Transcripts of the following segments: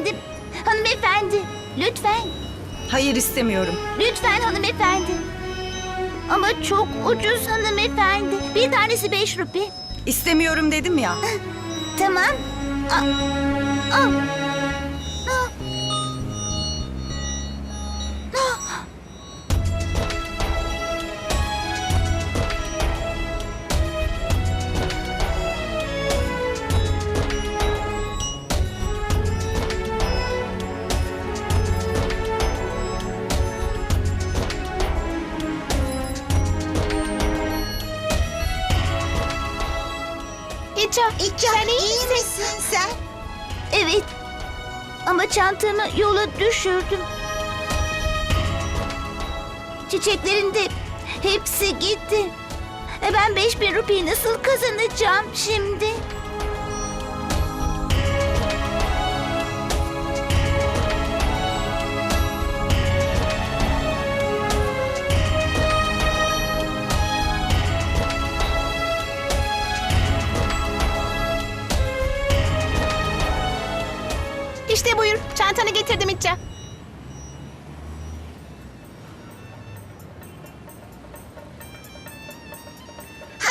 Hanımefendi, hanımefendi, lütfen, Hayır istemiyorum. lütfen hanımefendi. Ama çok ucuz hanımefendi. Bir tanesi beş rupi. İstemiyorum dedim ya. Tamam. Aa, aa. İça, sen iyi misin? sen? Evet. Ama çantamı yola düşürdüm. Çiçeklerin de hepsi gitti. E ben beş bin rupiyi nasıl kazanacağım şimdi?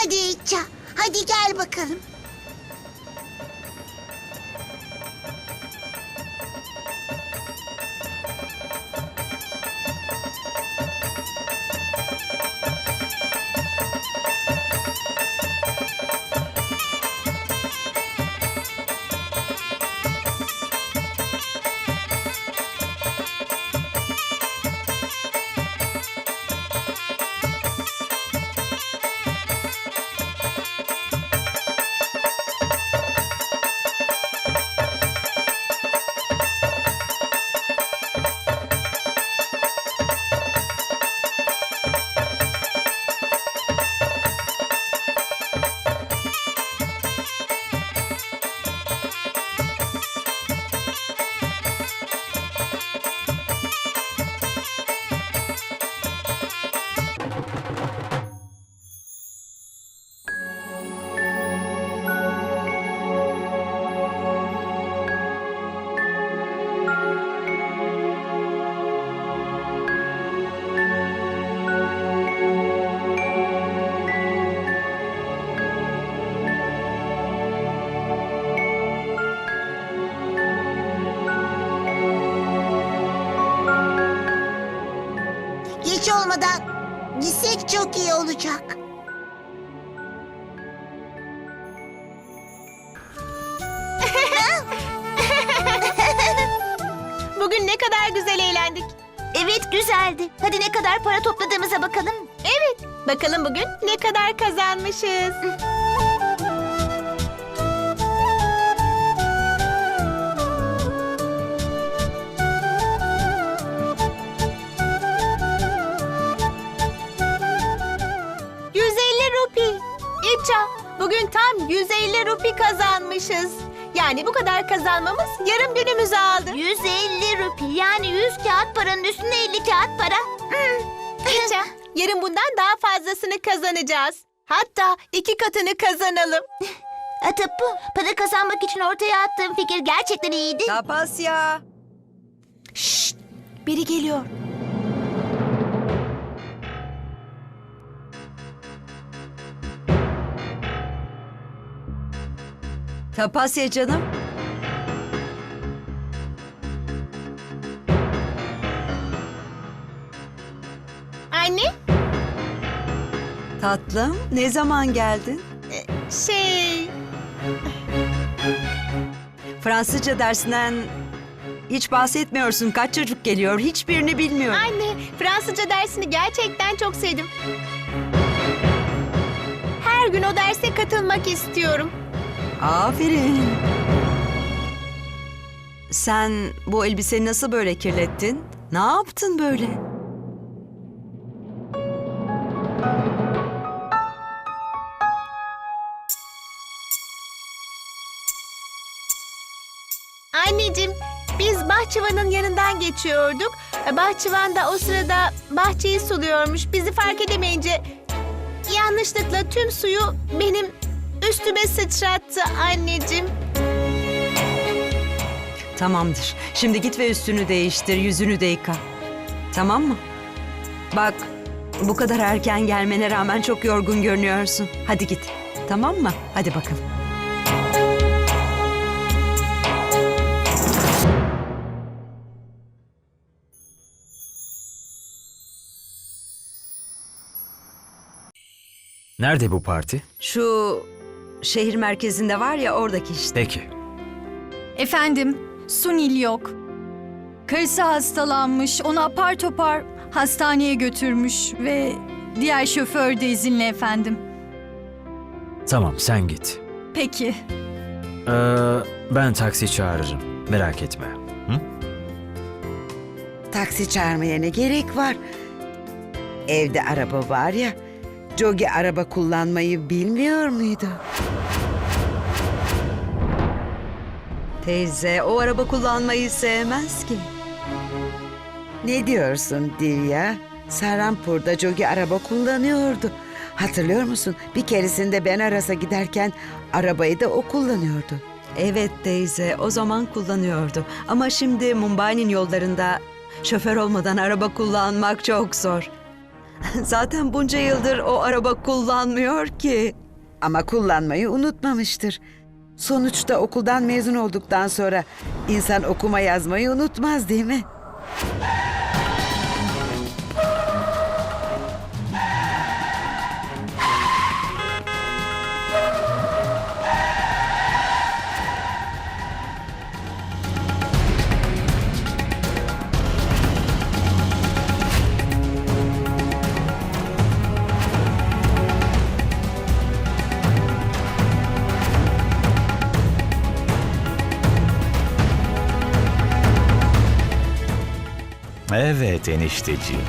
Hadi İça, hadi gel bakalım. Geç olmadan gitsek çok iyi olacak. Bugün ne kadar güzel eğlendik. Evet güzeldi. Hadi ne kadar para topladığımıza bakalım. Evet, bakalım bugün ne kadar kazanmışız. bugün tam 150 rupi kazanmışız. Yani bu kadar kazanmamız yarım günümüzü aldı. 150 rupi yani 100 kağıt paranın üstüne 50 kağıt para. Hmm. Yarın bundan daha fazlasını kazanacağız. Hatta iki katını kazanalım. Atapu, para kazanmak için ortaya attığım fikir gerçekten iyiydi. Tapasya. Şşt, biri geliyor. Tapasya canım. Anne, Tatlım ne zaman geldin? şey... Fransızca dersinden hiç bahsetmiyorsun. Kaç çocuk geliyor hiçbirini bilmiyorum. Anne, Fransızca dersini gerçekten çok sevdim. Her gün o derse katılmak istiyorum. Aferin. Sen bu elbiseyi nasıl böyle kirlettin? Ne yaptın böyle? Anneciğim, biz bahçıvanın yanından geçiyorduk. Bahçıvan da o sırada bahçeyi suluyormuş. Bizi fark edemeyince yanlışlıkla tüm suyu benim üstüme sıçrattı anneciğim. Tamamdır. Şimdi git ve üstünü değiştir, yüzünü de yıka. Tamam mı? Bak, bu kadar erken gelmene rağmen çok yorgun görünüyorsun. Hadi git. Tamam mı? Hadi bakalım. Nerede bu parti? Şu şehir merkezinde var ya oradaki işte. Peki. Efendim, Sunil yok. Karısı hastalanmış, onu apar topar hastaneye götürmüş ve diğer şoför de izinli efendim. Tamam sen git. Peki, Ee, ben taksi çağırırım. Merak etme. Hı? Taksi çağırmaya ne gerek var? Evde araba var ya. Jogi araba kullanmayı bilmiyor muydu? Teyze, o araba kullanmayı sevmez ki. Ne diyorsun Divya? Sarampur'da Jogi araba kullanıyordu. Hatırlıyor musun? Bir keresinde ben arasa giderken arabayı da o kullanıyordu. Evet teyze, o zaman kullanıyordu. Ama şimdi Mumbai'nin yollarında şoför olmadan araba kullanmak çok zor. Zaten bunca yıldır o araba kullanmıyor ki. Ama kullanmayı unutmamıştır. Sonuçta okuldan mezun olduktan sonra insan okuma yazmayı unutmaz değil mi? Evet enişteciğim.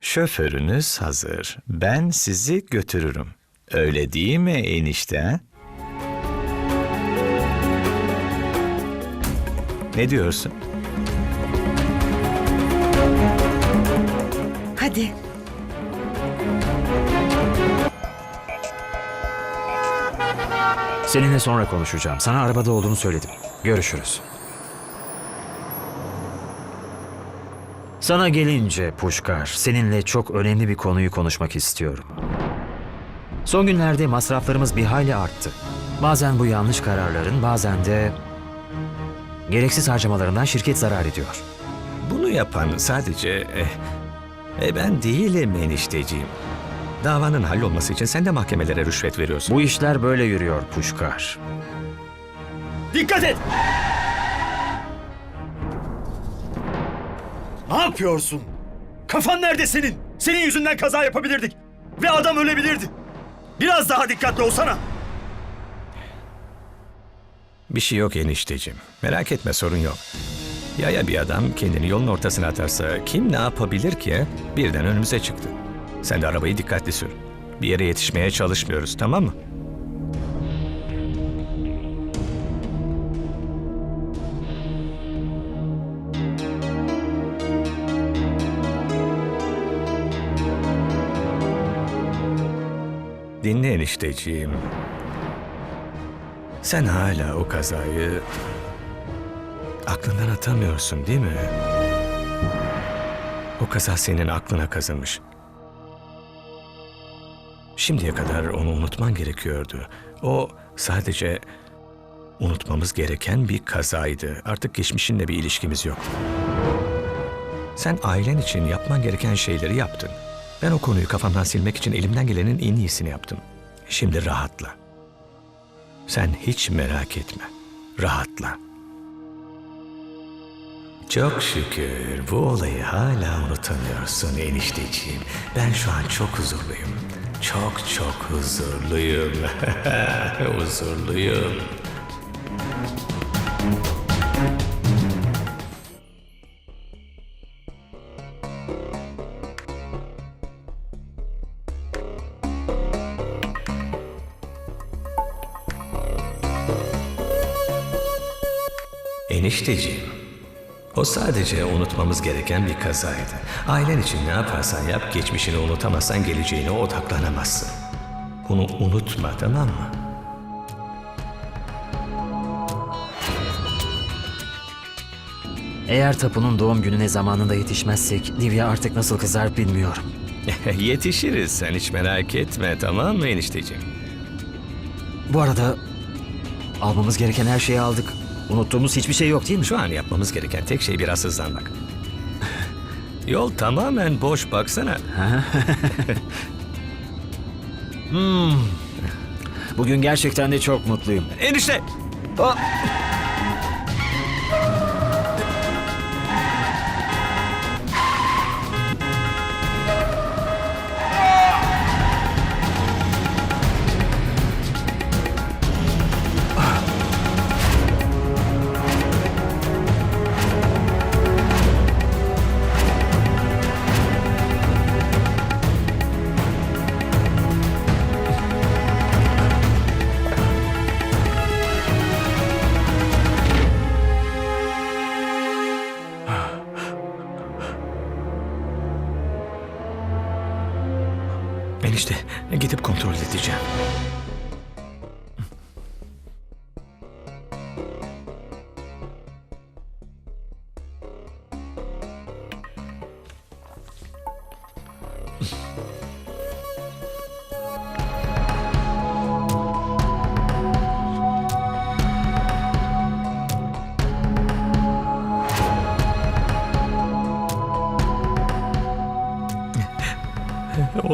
Şoförünüz hazır. Ben sizi götürürüm. Öyle değil mi enişte? Ne diyorsun? Hadi. Seninle sonra konuşacağım. Sana arabada olduğunu söyledim. Görüşürüz. Sana gelince Puşkar, seninle çok önemli bir konuyu konuşmak istiyorum. Son günlerde masraflarımız bir hayli arttı. Bazen bu yanlış kararların, bazen de gereksiz harcamalarından şirket zarar ediyor. Bunu yapan sadece eh, e, ben değilim enişteciğim. Davanın hallolması için sen de mahkemelere rüşvet veriyorsun. Bu işler böyle yürüyor Puşkar. Dikkat et! Ne yapıyorsun? Kafan nerede senin? Senin yüzünden kaza yapabilirdik. Ve adam ölebilirdi. Biraz daha dikkatli olsana. Bir şey yok enişteciğim. Merak etme sorun yok. Ya ya bir adam kendini yolun ortasına atarsa kim ne yapabilir ki? Birden önümüze çıktı. Sen de arabayı dikkatli sür. Bir yere yetişmeye çalışmıyoruz tamam mı? Dinle enişteciğim. Sen hala o kazayı aklından atamıyorsun değil mi? O kaza senin aklına kazınmış. Şimdiye kadar onu unutman gerekiyordu. O sadece unutmamız gereken bir kazaydı. Artık geçmişinle bir ilişkimiz yok. Sen ailen için yapman gereken şeyleri yaptın. Ben o konuyu kafamdan silmek için elimden gelenin en iyisini yaptım. Şimdi rahatla. Sen hiç merak etme. Rahatla. Çok şükür bu olayı hala unutamıyorsun enişteciğim. Ben şu an çok huzurluyum. Çok çok huzurluyum. huzurluyum. enişteciğim. O sadece unutmamız gereken bir kazaydı. Ailen için ne yaparsan yap, geçmişini unutamazsan geleceğine odaklanamazsın. Bunu unutma tamam mı? Eğer Tapu'nun doğum gününe zamanında yetişmezsek Divya artık nasıl kızar bilmiyorum. Yetişiriz sen hiç merak etme tamam mı enişteciğim? Bu arada almamız gereken her şeyi aldık. Unuttuğumuz hiçbir şey yok değil mi? Şu an yapmamız gereken tek şey biraz hızlanmak. Yol tamamen boş baksana. Bugün gerçekten de çok mutluyum. Enişte! Enişte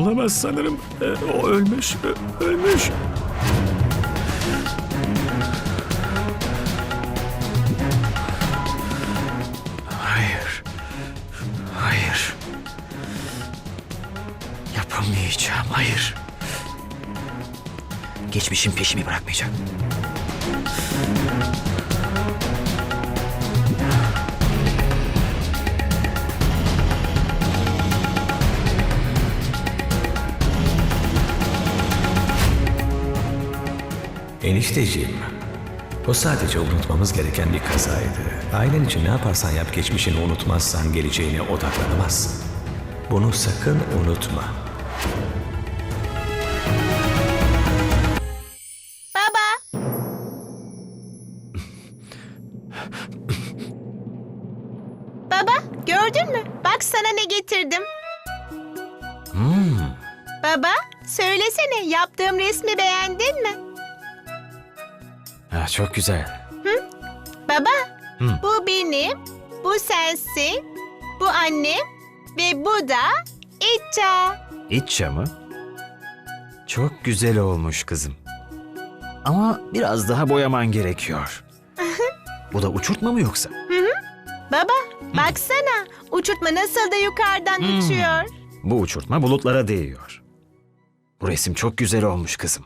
Olamaz sanırım. Ee, O ölmüş, ö- ölmüş. Hayır. Hayır. Yapamayacağım. Hayır. Geçmişin peşimi bırakmayacak. Enişteciğim, o sadece unutmamız gereken bir kazaydı. Ailen için ne yaparsan yap geçmişini unutmazsan geleceğine odaklanamazsın. Bunu sakın unutma. Baba. Baba gördün mü? Bak sana ne getirdim. Baba söylesene yaptığım resmi beğendin mi? Ha, çok güzel. Baba Hı. bu benim, bu sensin, bu annem ve bu da İtça. İç camı. Çok güzel olmuş kızım. Ama biraz daha boyaman gerekiyor. Bu da uçurtma mı yoksa? Baba baksana uçurtma nasıl da yukarıdan Hmm. uçuyor. Bu uçurtma bulutlara değiyor. Bu resim çok güzel olmuş kızım.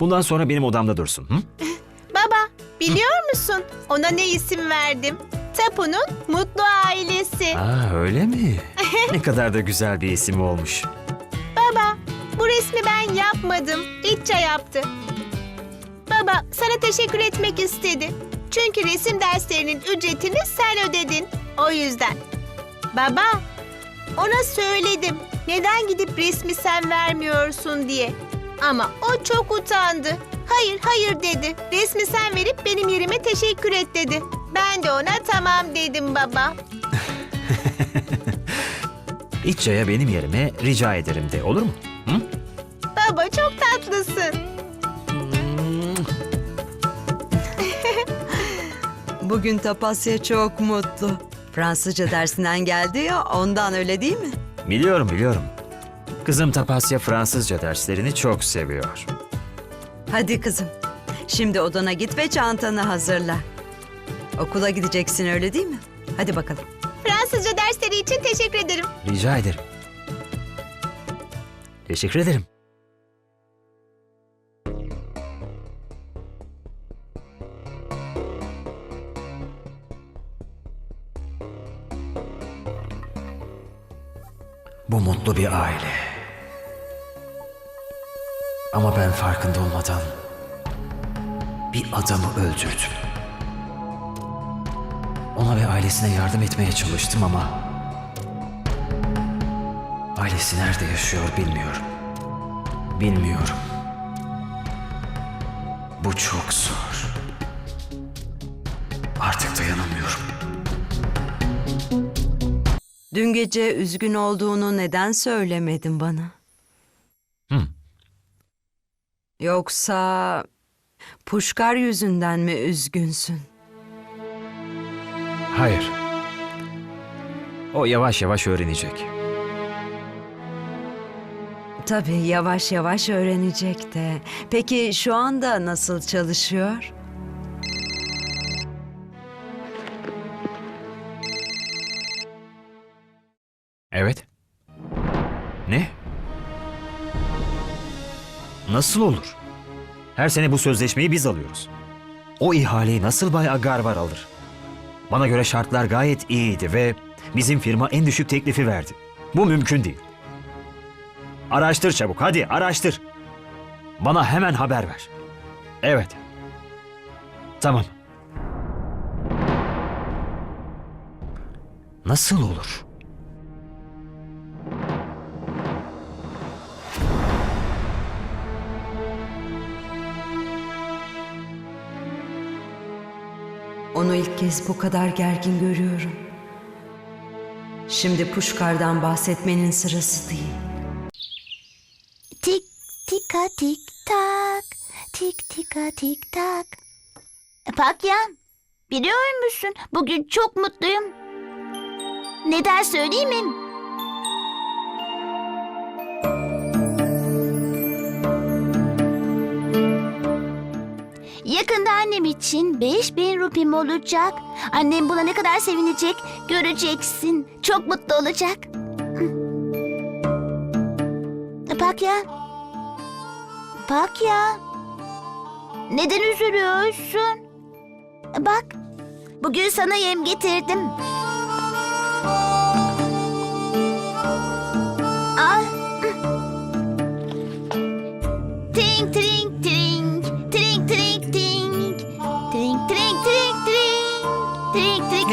Bundan sonra benim odamda dursun. Hı? Biliyor musun ona ne isim verdim? Tapu'nun mutlu ailesi. Aa öyle mi? ne kadar da güzel bir isim olmuş. Baba, bu resmi ben yapmadım. İtça yaptı. Baba, sana teşekkür etmek istedi. Çünkü resim derslerinin ücretini sen ödedin. O yüzden. Baba, ona söyledim. Neden gidip resmi sen vermiyorsun diye. Ama o çok utandı. Hayır, hayır dedi. Resmi sen verip benim yerime teşekkür et dedi. Ben de ona tamam dedim baba. İtça'ya benim yerime rica ederim de olur mu? Hı? Baba çok tatlısın. Bugün Tapasya çok mutlu. Fransızca dersinden geldi ya ondan öyle değil mi? Biliyorum biliyorum. Kızım Tapasya Fransızca derslerini çok seviyor. Hadi kızım. Şimdi odana git ve çantanı hazırla. Okula gideceksin öyle değil mi? Hadi bakalım. Fransızca dersleri için teşekkür ederim. Rica ederim. Teşekkür ederim. Bu mutlu bir aile. Ama ben farkında olmadan bir adamı öldürdüm. Ona ve ailesine yardım etmeye çalıştım ama ailesi nerede yaşıyor bilmiyorum. Bilmiyorum. Bu çok zor. Artık dayanamıyorum. Dün gece üzgün olduğunu neden söylemedin bana? Hı. Yoksa Puşkar yüzünden mi üzgünsün? Hayır. O yavaş yavaş öğrenecek. Tabii yavaş yavaş öğrenecek de. Peki şu anda nasıl çalışıyor? Nasıl olur? Her sene bu sözleşmeyi biz alıyoruz. O ihaleyi nasıl Bay Agarvar alır? Bana göre şartlar gayet iyiydi ve bizim firma en düşük teklifi verdi. Bu mümkün değil. Araştır çabuk, hadi araştır. Bana hemen haber ver. Evet. Tamam. Nasıl olur? Onu ilk kez bu kadar gergin görüyorum. Şimdi Puşkar'dan bahsetmenin sırası değil. Tik tika tik tak. Tik tika tik tak. Pakyan, biliyor musun? Bugün çok mutluyum. Neden söyleyeyim mi? Annem için 5000 rupim olacak. Annem buna ne kadar sevinecek göreceksin. Çok mutlu olacak. Pakya. Pakya. Neden üzülüyorsun? Bak, bugün sana yem getirdim. Al. Tring tring tring. Tring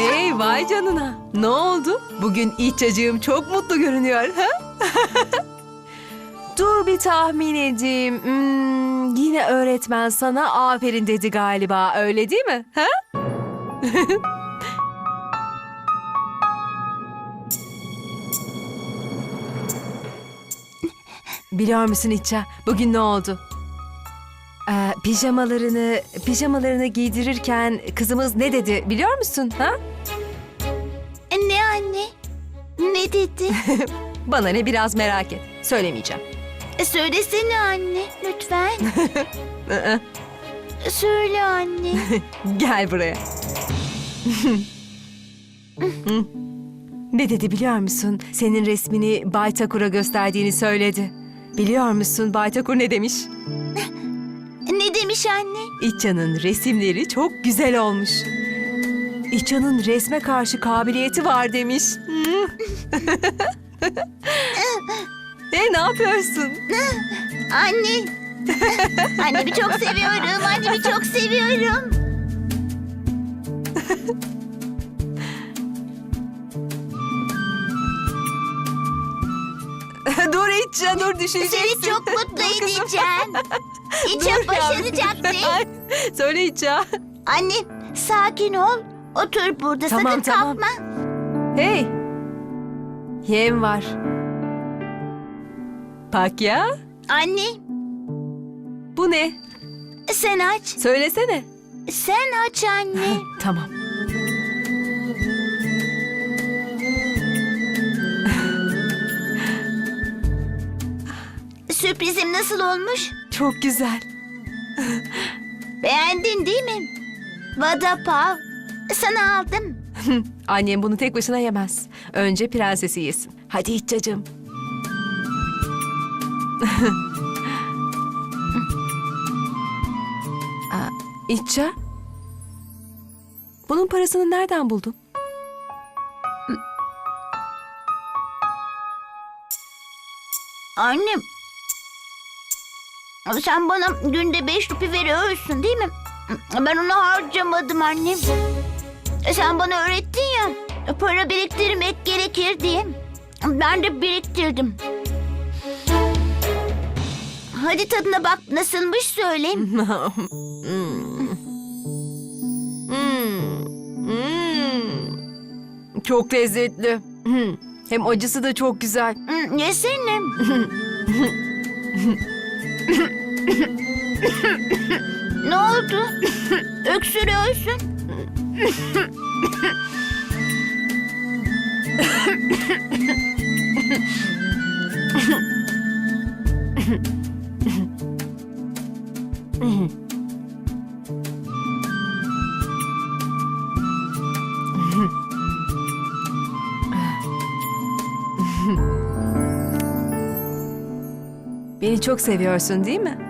Hey vay canına. Ne oldu? Bugün iç cacığım çok mutlu görünüyor. Ha? Dur bir tahmin edeyim. Hmm, yine öğretmen sana aferin dedi galiba. Öyle değil mi? Ha? Biliyor musun İtça? Bugün ne oldu? Ee, pijamalarını pijamalarını giydirirken kızımız ne dedi biliyor musun? Ha? Ne anne? Ne dedi? Bana ne biraz merak et. Söylemeyeceğim. E, Söylesene anne, lütfen. Iı, Söyle anne. Gel buraya. ne dedi biliyor musun? Senin resmini Bay Takur'a gösterdiğini söyledi. Biliyor musun Bay Takur ne demiş? Demiş anne? İçan'ın resimleri çok güzel olmuş. İçan'ın resme karşı kabiliyeti var demiş. e ne yapıyorsun? Anne. Annemi çok seviyorum. Annemi çok seviyorum. dur İçan dur düşeceksin. Seni çok mutlu edeceğim. İçe başaracaksın. Söyle İça. Anne sakin ol. Otur burada Tamam, sakın tamam. kalkma. Hey. Yem var. Pakya. Anne Bu ne? sen aç. Söylesene. Sen aç anne. Tamam. Sürprizim nasıl olmuş? Çok güzel. Beğendin değil mi? Vada pav. Sana aldım. Annem bunu tek başına yemez. Önce prensesi yesin. Hadi iç İtça? Bunun parasını nereden buldun? Annem. Sen bana günde beş rupi veriyorsun değil mi? Ben onu harcamadım annem. Sen bana öğrettin ya para biriktirmek gerekir diye. Ben de biriktirdim. Hadi tadına bak nasılmış söyle. Hmm. Hmm. Çok lezzetli. Hmm. Hem acısı da çok güzel. Yesene. ne oldu? Öksürüyorsun. Beni çok seviyorsun değil mi?